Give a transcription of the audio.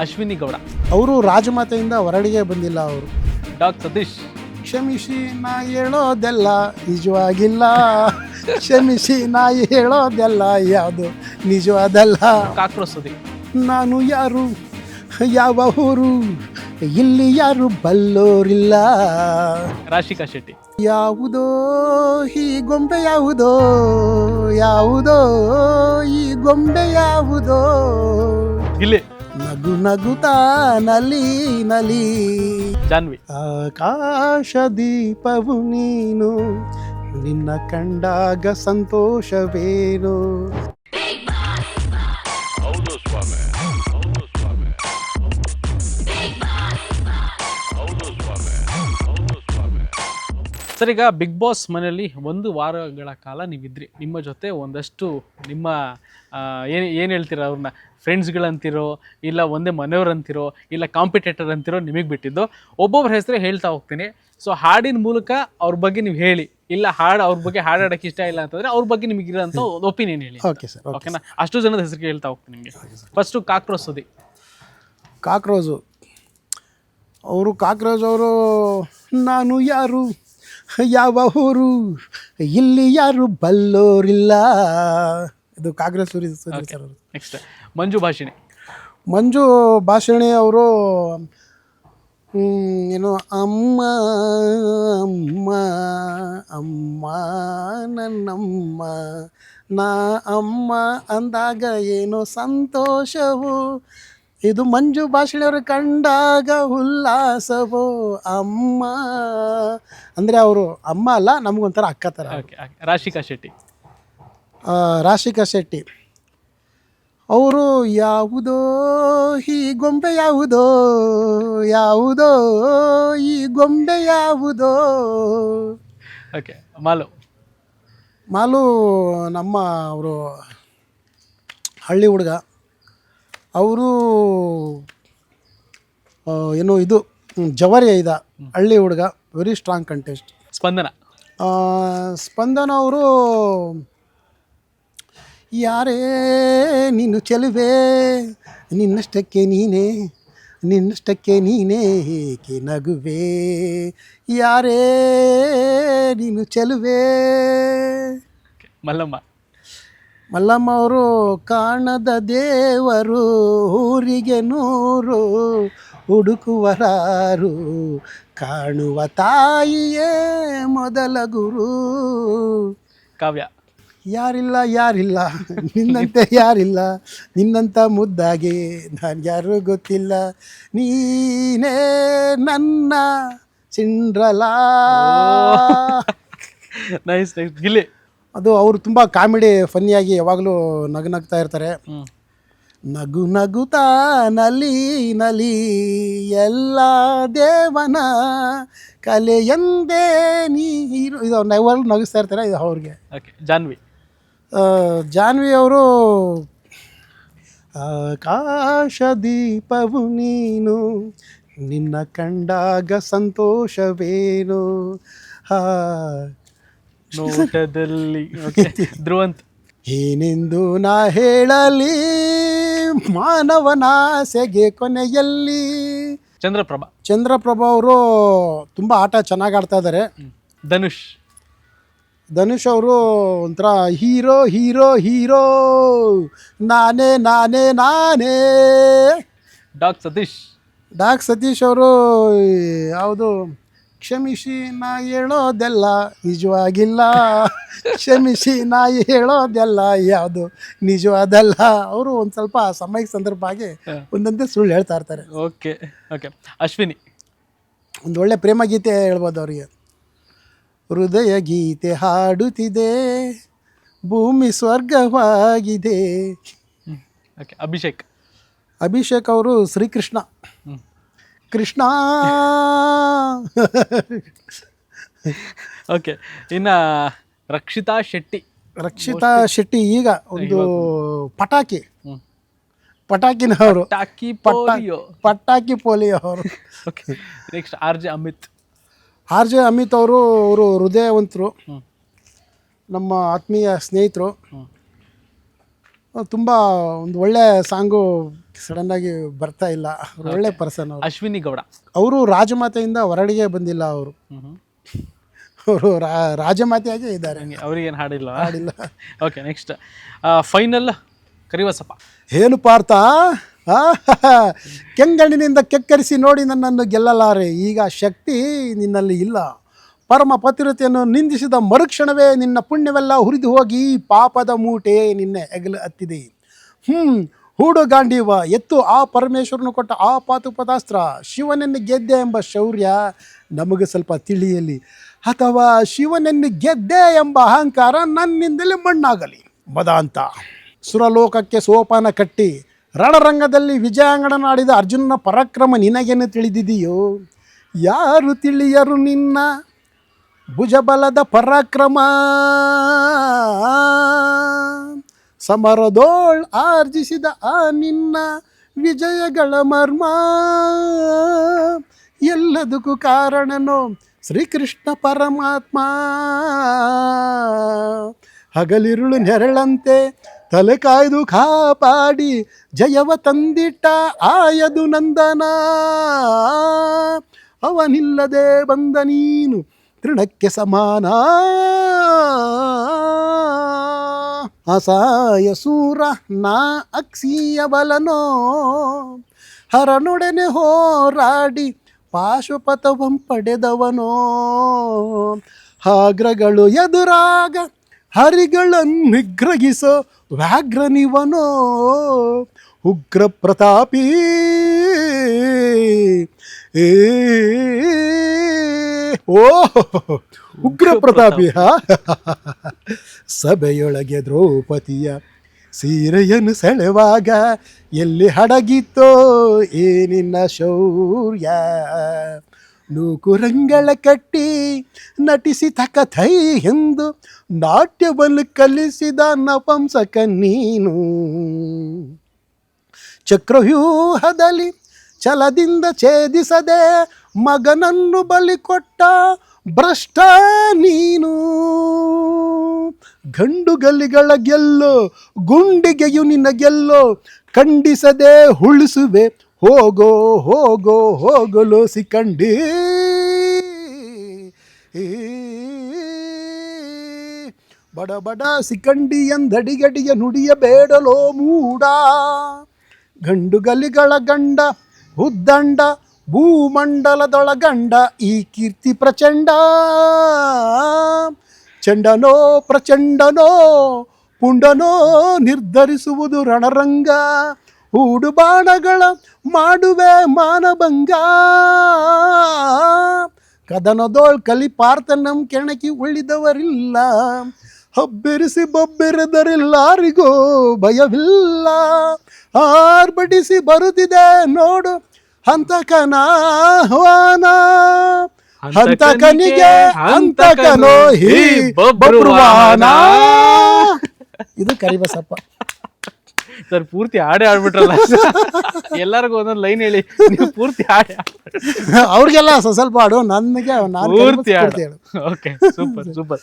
ಅಶ್ವಿನಿ ಗೌಡ. ಅವರು ರಾಜಮಾತೆಯಿಂದ ಹೊರಡಿಗೆ ಬಂದಿಲ್ಲ ಅವರು. ಡಾಕ್ ಸತೀಶ್. ಕ್ಷಮಿಸಿ ನಾ ಹೇಳೋದೆಲ್ಲ ನಿಜವಾಗಿಲ್ಲ. ಕ್ಷಮಿಸಿ ನಾ ಹೇಳೋದೆಲ್ಲ ಯಾವುದು ನಿಜವಾದಲ್ಲ. ಕಾಕ್ರೋಚ್ ಸುದೀಪ್ ನಾನು ಯಾರು? ಯಾವ ಊರು? ಇಲ್ಲಿ ಯಾರು ಬಲ್ಲೋರಿಲ್ಲ. ರಾಶಿಕಾ ಶೆಟ್ಟಿ. ಯಾವುದೋ ಈ ಗೊಂಬೆ ಯಾವುದೋ? ಯಾವುದೋ ಈ ಗೊಂಬೆ ಯಾವುದೋ? ಗಿಲ್ಲಿ. ನಗು ನಗುತ ನಲಿ ನಲಿ. ಜಾನ್ವಿ. ಆಕಾಶ ದೀಪವು ನೀನು ನಿನ್ನ ಕಂಡಾಗ ಸಂತೋಷವೇನು? ಸರ್ ಈಗ ಬಿಗ್ ಬಾಸ್ ಮನೆಯಲ್ಲಿ ಒಂದು ವಾರಗಳ ಕಾಲ ನೀವಿದ್ರಿ. ನಿಮ್ಮ ಜೊತೆ ಒಂದಷ್ಟು ನಿಮ್ಮ ಏನು ಏನು ಹೇಳ್ತೀರ ಅವ್ರನ್ನ? ಫ್ರೆಂಡ್ಸ್ಗಳಂತಿರೋ ಇಲ್ಲ ಒಂದೇ ಮನೆಯವ್ರಂತಿರೋ ಇಲ್ಲ ಕಾಂಪಿಟೇಟರ್ ಅಂತಿರೋ ನಿಮಗೆ ಬಿಟ್ಟಿದ್ದು. ಒಬ್ಬೊಬ್ಬರ ಹೆಸರು ಹೇಳ್ತಾ ಹೋಗ್ತೀನಿ. ಸೊ ಹಾಡಿನ ಮೂಲಕ ಅವ್ರ ಬಗ್ಗೆ ನೀವು ಹೇಳಿ. ಇಲ್ಲ ಹಾಡು ಅವ್ರ ಬಗ್ಗೆ ಹಾಡಾಡಕ್ಕೆ ಇಷ್ಟ ಇಲ್ಲ ಅಂತಂದ್ರೆ ಅವ್ರ ಬಗ್ಗೆ ನಿಮಗೆ ಇರೋಂಥ ಒಂದು ಒಪಿನಿಯನ್ ಹೇಳಿ. ಓಕೆ ಸರ್ ಓಕೆನಾ ಅಷ್ಟು ಜನದ ಹೆಸರು ಹೇಳ್ತಾ ಹೋಗ್ತೀನಿ ನಿಮಗೆ. ಫಸ್ಟು ಕಾಕ್ರೋಸ್ ಸುದಿ ಕಾಕ್ರೋಜು ಅವರು ಕಾಕ್ರೋಜ್ ಅವರು ನಾನು ಯಾರು? ಯಾವ ಊರು? ಇಲ್ಲಿ ಯಾರು ಬಲ್ಲೋರಿಲ್ಲ. ಇದು ಕಾಂಗ್ರೆಸ್ ಸೂರಿ ಸೂರಿ ಸರ್ ಅವರು. ನೆಕ್ಸ್ಟ್ ಮಂಜು ಭಾಷಣೆ. ಮಂಜು ಭಾಷಣೆ ಅವರು ಏನು ಅಮ್ಮ ಅಮ್ಮ ಅಮ್ಮ ನನ್ನಮ್ಮ ನಾ ಅಮ್ಮ ಅಂದಾಗ ಏನೋ ಸಂತೋಷವು? ಇದು ಮಂಜು ಭಾಷಣಿಯವರು ಕಂಡಾಗ ಉಲ್ಲಾಸವೋ ಅಮ್ಮ. ಅಂದರೆ ಅವರು ಅಮ್ಮ ಅಲ್ಲ ನಮಗೊಂಥರ ಅಕ್ಕ ಥರ ಓಕೆ ರಾಶಿಕಾ ಶೆಟ್ಟಿ. ಆ, ರಾಶಿಕಾ ಶೆಟ್ಟಿ. ಅವರು ಯಾವುದೋ ಈ ಗೊಂಬೆ ಯಾವುದೋ ಯಾವುದೋ ಈ ಗೊಂಬೆ ಯಾವುದೋ. ಓಕೆ ಮಾಲು. ಮಾಲು ನಮ್ಮ ಅವರು ಹಳ್ಳಿ ಹುಡುಗ. ಅವರು ಏನು ಇದು ಜವರಿ ಇದ ಹಳ್ಳಿ ಹುಡುಗ very strong contest Spandana. Spandana ಅವರು ಯಾರೇ ನೀನು ಚೆಲುವೆ ನಿನ್ನಷ್ಟಕ್ಕೆ ನೀನೇ ನಿನ್ನಷ್ಟಕ್ಕೆ ನೀನೇ ಏಕೆ ನಗುವೆ? ಯಾರೇ ನೀನು ಚೆಲುವೆ? ಮಲ್ಲಮ್ಮ. ಮಲ್ಲಮ್ಮ ಅವರು ಕಾಣದ ದೇವರು ಊರಿಗೆ ನೂರು ಹುಡುಕುವರಾರು ಕಾಣುವ ತಾಯಿಯೇ ಮೊದಲ ಗುರು. ಕಾವ್ಯ. ಯಾರಿಲ್ಲ ಯಾರಿಲ್ಲ ನಿನ್ನಂತೆ ಯಾರಿಲ್ಲ ನಿನ್ನಂಥ ಮುದ್ದಾಗಿ ನಾನು ಯಾರು ಗೊತ್ತಿಲ್ಲ. ನೀನೇ ನನ್ನ ಸಿಂಡ್ರಲಾ. Nice nice Gilli. ಅದು ಅವರು ತುಂಬ ಕಾಮಿಡಿ ಫನ್ನಿಯಾಗಿ ಯಾವಾಗಲೂ ನಗು ನಗ್ತಾ ಇರ್ತಾರೆ. ನಗು ನಗುತಾ ನಲಿ ನಲಿ ಎಲ್ಲ ದೇವನ ಕಲೆ ಎಂದೇ ನೀರು ಇದು ಯಾವಾಗಲೂ ನಗಿಸ್ತಾ ಇರ್ತಾರೆ ಇದು ಅವ್ರಿಗೆ. ಓಕೆ ಜಾನ್ವಿ. ಆ, ಜಾನ್ವಿ ಅವರು ಆಕಾಶ ದೀಪವು ನೀನು ನಿನ್ನ ಕಂಡಾಗ ಸಂತೋಷವೇನು? ಹಾ ನೋಟದಲ್ಲಿ. ಧ್ರುವಂತ್. ಏನೆಂದು ನಾ ಹೇಳಲಿ? ಮಾನವನಾಸೆಗೆ ಕೊನೆಯಲ್ಲಿ. ಚಂದ್ರಪ್ರಭಾ. ಚಂದ್ರಪ್ರಭಾ ಅವರು ತುಂಬ ಆಟ ಚೆನ್ನಾಗಿ ಆಡ್ತಾ ಇದ್ದಾರೆ ಧನುಷ್. ಧನುಷ್ ಅವರು ಒಂಥರ ಹೀರೋ ಹೀರೋ ಹೀರೋ. ನಾನೇ ನಾನೇ ನಾನೇ. ಡಾಕ್ ಸತೀಶ್. ಡಾಕ್ ಸತೀಶ್ ಅವರು ಯಾವುದು ಕ್ಷಮಿಸಿ ನಾ ಹೇಳೋದೆಲ್ಲ ನಿಜವಾಗಿಲ್ಲ. ಕ್ಷಮಿಸಿ ನಾ ಹೇಳೋದೆಲ್ಲ ಯಾವುದು ನಿಜವಾದಲ್ಲ. ಅವರು ಒಂದು ಸ್ವಲ್ಪ ಸಮಯಕ್ಕೆ ಸಂದರ್ಭ ಆಗಿ ಒಂದೊಂದೇ ಒಂದಂತೆ ಸುಳ್ಳು ಹೇಳ್ತಾ ಇರ್ತಾರೆ. Okay okay. ಅಶ್ವಿನಿ. ಒಂದು ಒಳ್ಳೆ ಪ್ರೇಮ ಗೀತೆ ಹೇಳ್ಬೋದು ಅವರಿಗೆ. ಹೃದಯ ಗೀತೆ ಹಾಡುತ್ತಿದೆ ಭೂಮಿ ಸ್ವರ್ಗವಾಗಿದೆ. ಓಕೆ. ಅಭಿಷೇಕ್. ಅಭಿಷೇಕ್ ಅವರು ಶ್ರೀಕೃಷ್ಣ. ಕೃಷ್ಣ. ಓಕೆ ಇನ್ನು ರಕ್ಷಿತಾ ಶೆಟ್ಟಿ. ರಕ್ಷಿತಾ ಶೆಟ್ಟಿ ಈಗ ಒಂದು ಪಟಾಕಿ. ಪಟಾಕಿನ ಅವರು ಟಾಕಿ ಪಟ್ಟ ಪೋಲಿಯೋ ಪಟಾಕಿ ಪೋಲಿಯೋ ಅವರು okay next R J Amit. R J Amit ಅವರು ಅವರು ಹೃದಯವಂತರು. ನಮ್ಮ ಆತ್ಮೀಯ ಸ್ನೇಹಿತರು. ತುಂಬ ಒಂದು ಒಳ್ಳೆ ಸಾಂಗು ಸಡನ್ ಆಗಿ ಬರ್ತಾ ಇಲ್ಲ. ಅವ್ರು ಒಳ್ಳೆ ಪರ್ಸನ್ ಅವರು. ಅಶ್ವಿನಿ ಗೌಡ. ಅವರು ರಾಜಮಾತೆಯಿಂದ ಹೊರಡಿಗೆ ಬಂದಿಲ್ಲ ಅವರು. ಅವರು ರಾಜಮಾತೆಯಾಗೇ ಇದ್ದಾರೆ. ಹಂಗೆ ಅವ್ರಿಗೇನು ಹಾಡಿಲ್ಲ? ಹಾಡಿಲ್ಲ. ಓಕೆ ನೆಕ್ಸ್ಟ್ ಫೈನಲ್ ಕರಿವಸಪ್ಪ ಏನು ಪಾರ್ಥ. ಕೆಂಗಣ್ಣಿನಿಂದ ಕೆಕ್ಕರಿಸಿ ನೋಡಿ ನನ್ನನ್ನು ಗೆಲ್ಲಲಾರೆ. ಈಗ ಶಕ್ತಿ ನಿನ್ನಲ್ಲಿ ಇಲ್ಲ. ಪರಮ ಪತಿರತೆಯನ್ನು ನಿಂದಿಸಿದ ಮರುಕ್ಷಣವೇ ನಿನ್ನ ಪುಣ್ಯವೆಲ್ಲ ಹುರಿದು ಹೋಗಿ ಪಾಪದ ಮೂಟೆ ನಿನ್ನೆ ಹೆಗಲು ಹತ್ತಿದೆ. ಹ್ಞೂ ಹೂಡು ಗಾಂಡೀವ ಎತ್ತು ಆ ಪರಮೇಶ್ವರನು ಕೊಟ್ಟ ಆ ಪಾತುಪದಾಸ್ತ್ರ ಶಿವನನ್ನು ಗೆದ್ದೆ ಎಂಬ ಶೌರ್ಯ ನಮಗೆ ಸ್ವಲ್ಪ ತಿಳಿಯಲಿ. ಅಥವಾ ಶಿವನನ್ನು ಗೆದ್ದೆ ಎಂಬ ಅಹಂಕಾರ ನನ್ನಿಂದಲೇ ಮಣ್ಣಾಗಲಿ. ಮದಾಂತ. ಸುರಲೋಕಕ್ಕೆ ಸೋಪಾನ ಕಟ್ಟಿ ರಣರಂಗದಲ್ಲಿ ವಿಜಯಾಂಗಣನಾಡಿದ ಅರ್ಜುನನ ಪರಾಕ್ರಮ ನಿನಗೇನು ತಿಳಿದಿದೆಯೋ? ಯಾರು ತಿಳಿಯರು ನಿನ್ನ? ಭುಜಬಲದ ಪರಾಕ್ರಮ. ಸಮರದೋಳ್ ಆರ್ಜಿಸಿದ ಆ ನಿನ್ನ ವಿಜಯಗಳ ಮರ್ಮ. ಎಲ್ಲದಕ್ಕೂ ಕಾರಣನೋ ಶ್ರೀಕೃಷ್ಣ ಪರಮಾತ್ಮ. ಹಗಲಿರುಳು ನೆರಳಂತೆ ತಲೆ ಕಾಯ್ದು ಕಾಪಾಡಿ ಜಯವ ತಂದಿಟ್ಟ ಆಯದು ನಂದನ. ಅವನಿಲ್ಲದೆ ಬಂದ ನೀನು ತೃಣಕ್ಕೆ ಸಮಾನ. ಅಸಾಯ ಸೂರ ನಾ ಅಕ್ಷೀಯ ಬಲನೋ. ಹರನೊಡನೆ ಹೋರಾಡಿ ಪಾಶುಪಥವಂ ಪಡೆದವನೋ. ಹಾಗ್ರಗಳು ಎದುರಾಗ ಹರಿಗಳನ್ನು ನಿಗ್ರಹಿಸೋ ವ್ಯಾಘ್ರನಿವನೋ. ಉಗ್ರ ಪ್ರತಾಪಿ ಏ ಓ ಉಗ್ರ ಪ್ರತಾಪಿ ಹ? ಸಭೆಯೊಳಗೆ ದ್ರೌಪದಿಯ ಸೀರೆಯನ್ನು ಸೆಳೆವಾಗ ಎಲ್ಲಿ ಹಡಗಿತ್ತೋ ಏನಿನ್ನ ಶೌರ್ಯ? ನೂಕುರಂಗಳ ಕಟ್ಟಿ ನಟಿಸಿ ತಕಥೈ ಎಂದು ನಾಟ್ಯವನ್ನು ಕಲಿಸಿದ ನಪಂಸಕ ನೀನು. ಚಕ್ರವ್ಯೂಹದಲ್ಲಿ ಛಲದಿಂದ ಛೇದಿಸದೆ ಮಗನನ್ನು ಬಲಿ ಕೊಟ್ಟ ಭ್ರಷ್ಟ ನೀನು. ಗಂಡು ಗಲಿಗಳ ಗೆಲ್ಲು, ಗುಂಡಿಗೆಯು ನಿನ್ನ ಗೆಲ್ಲೋ, ಖಂಡಿಸದೆ ಉಳಿಸುವೆ. ಹೋಗೋ ಹೋಗೋ, ಹೋಗಲು ಸಿಕ್ಕಂಡಿ ಬಡ ಬಡ ಸಿಕ್ಕಂಡಿ ಎಂದಡಿಗಡಿಯ ನುಡಿಯ ಬೇಡಲೋ ಮೂಡ. ಗಂಡು ಗಲಿಗಳ ಗಂಡ, ಉದ್ದಂಡ ಭೂಮಂಡಲದೊಳಗಂಡ ಈ ಕೀರ್ತಿ ಪ್ರಚಂಡ. ಚಂಡನೋ ಪ್ರಚಂಡನೋ, ಪುಂಡನೋ ನಿರ್ಧರಿಸುವುದು ರಣರಂಗ. ಹೂಡು ಬಾಣಗಳ ಮಾಡುವೆ ಮಾನಭಂಗ. ಕದನದೋಳ್ ಕಲಿ ಪಾರ್ಥನಂ ಕೆಣಕಿ ಉಳಿದವರಿಲ್ಲ. ಹಬ್ಬಿರಿಸಿ ಬೊಬ್ಬಿರದರಿಲ್ಲಾರಿಗೂ ಭಯವಿಲ್ಲ. ಆರ್ಭಟಿಸಿ ಬರುತ್ತಿದೆ ನೋಡು ಹಂತಕನ ಆಹ್ವಾನ ಹಂತಕನಿಗೆ ಹಂತಕನೋ ಹೀ ಬಬ್ರುವಾನ. ಇದು ಕರಿಬಸಪ್ಪ. ಸರ್ ಪೂರ್ತಿ ಹಾಡೇ ಆಡ್ಬಿಟ್ರಲ್ಲ ಎಲ್ಲರಿಗೂ ಒಂದೊಂದು ಲೈನ್ ಹೇಳಿ. ನೀವು ಪೂರ್ತಿ ಹಾಡೆ ಅವ್ರಿಗೆಲ್ಲ ಸ್ವಲ್ಪ ಸ್ವಲ್ಪ ಹಾಡು ನನಗೆ ನಾನು ಪೂರ್ತಿ ಪೂರ್ತಿ ಹಾಡು. Okay super super